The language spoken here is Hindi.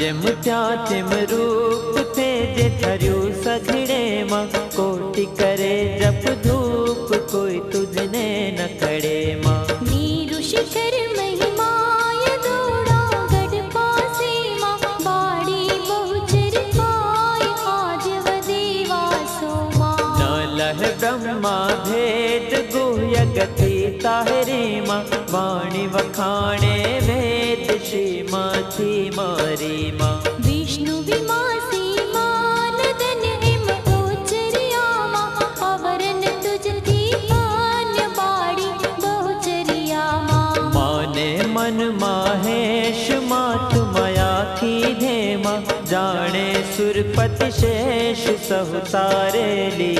चमत्याचे रूप ते जे थरू सघड़े माँ कोटि करे जप धूप कोई तुझने न खड़े माँ। नीरु शिखर ब्रह्मा भेद गति ताहरे माँ वाणी वखाणे वे सीमा थी माँ विष्णु विमा सीमा नदन हिम ओचरियामा माने मन माहेश मात मया की धेमा। जाने सुरपति शेष सहुतारे ली